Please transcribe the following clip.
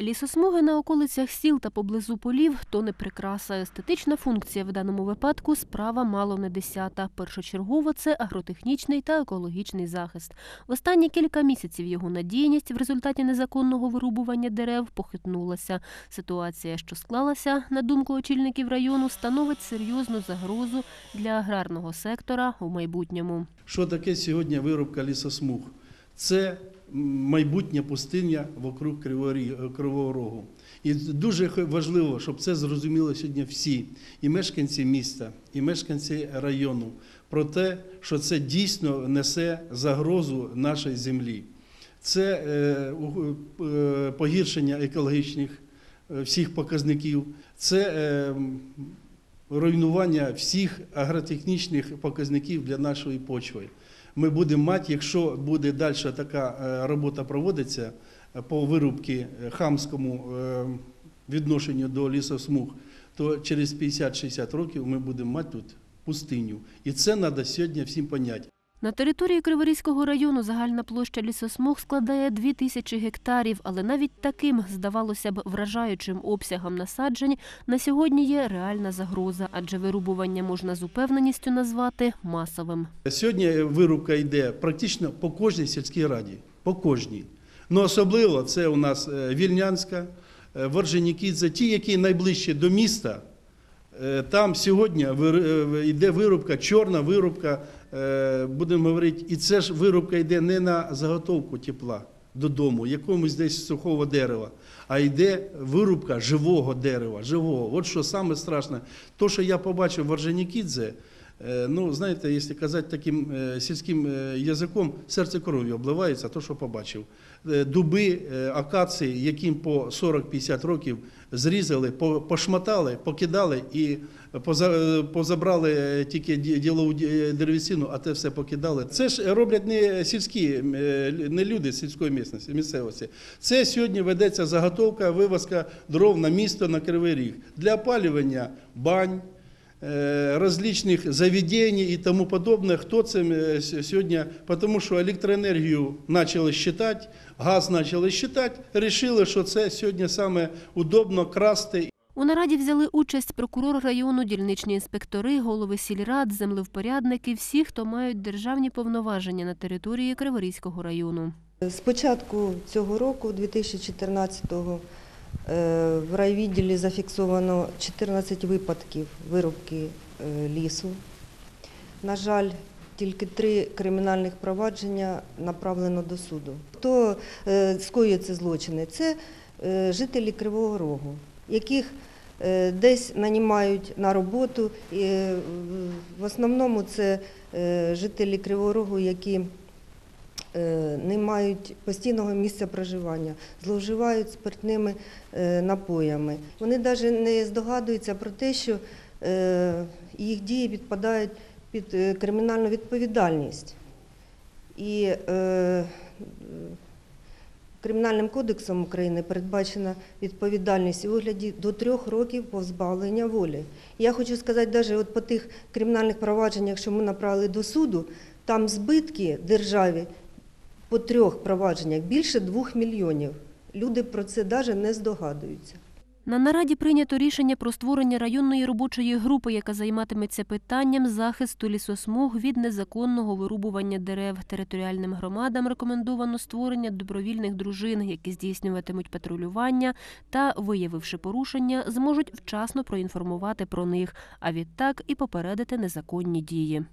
Лісосмуги на околицях сіл та поблизу полів то не прикраса. Естетична функція в даному випадку справа мало не десята. Першочергово це агротехнічний та екологічний захист. В останні кілька місяців його надійність в результаті незаконного вирубування дерев похитнулася. Ситуація, що склалася, на думку очільників району, становить серйозну загрозу для аграрного сектора у майбутньому. Що таке сьогодні вирубка лісосмуг? Це майбутнє пустиня вокруг Кривого Рогу. І дуже важливо, щоб це зрозуміли сьогодні всі, і мешканці міста, і мешканці району, про те, що це дійсно несе загрозу нашій землі. Це е, е, погіршення екологічних е, всіх показників, це е, руйнування всіх агротехнічних показників для нашої почви. Ми будемо мати, якщо буде далі така е, робота проводиться е, по вирубці е, хамському відношенню до лісосмуг, то через 50-60 років ми будемо мати тут пустиню. І це треба сьогодні всім поняти. На території Криворізького району загальна площа лісосмуг складає 2 тисячі гектарів, але навіть таким, здавалося б, вражаючим обсягом насаджень на сьогодні є реальна загроза, адже вирубування можна з упевненістю назвати масовим. Сьогодні вирубка йде практично по кожній сільській раді. По кожній. Ну, особливо це у нас е, Вільнянська, е, Ворженікідзе, ті, які найближчі до міста. Е, Там сьогодні е, йде вирубка, чорна вирубка, е, будемо говорити, і це ж вирубка йде не на заготовку тепла додому, якомусь десь сухого дерева, а йде вирубка живого дерева, живого. От що саме страшне. То, що я побачив в Орджонікідзе, Е, Ну, знаєте, якщо казати таким е, сільським е, язиком, серце кров'ю обливається, то, що побачив. Е, Дуби, е, акації, яким по 40-50 років зрізали, по- пошматали, покидали і поза- е, позабрали е, тільки ді- ділову ді- деревцину, а те все покидали. Це ж роблять не сільські, е, не люди сільської місцевості, місцевості. Це сьогодні ведеться заготовка, вивозка дров на місто, на Кривий Ріг. Для опалювання бань, различных заведений и тому подобное. Кто це э, с- сьогодні, потому що електроенергію почали считать, газ почали считать, решили, що це сьогодні саме удобно красти У нараді взяли участь прокурор району, дільничні інспектори, голови сільрад, землевпорядники, всі, хто мають державні повноваження на території Криворізького району. З початку цього року, 2014-го, е, в райвідділі зафіксовано 14 випадків вирубки е, лісу. На жаль, тільки три кримінальних провадження направлено до суду. Хто е, скоює ці злочини? Це е, жителі Кривого Рогу, яких е, десь нанімають на роботу. І, е, В основному це е, жителі Кривого Рогу, які е, не мають постійного місця проживання, зловживають спиртними е, напоями. Вони навіть не здогадуються про те, що е, їх дії підпадають під е, кримінальну відповідальність. І е, Кримінальним кодексом України передбачена відповідальність у вигляді до трьох років позбавлення волі. Я хочу сказати, навіть от по тих кримінальних провадженнях, що ми направили до суду, там збитки державі по трьох провадженнях більше двох мільйонів. Люди про це навіть не здогадуються. На нараді прийнято рішення про створення районної робочої групи, яка займатиметься питанням захисту лісосмуг від незаконного вирубування дерев. Територіальним громадам рекомендовано створення добровільних дружин, які здійснюватимуть патрулювання та, виявивши порушення, зможуть вчасно проінформувати про них, а відтак і попередити незаконні дії.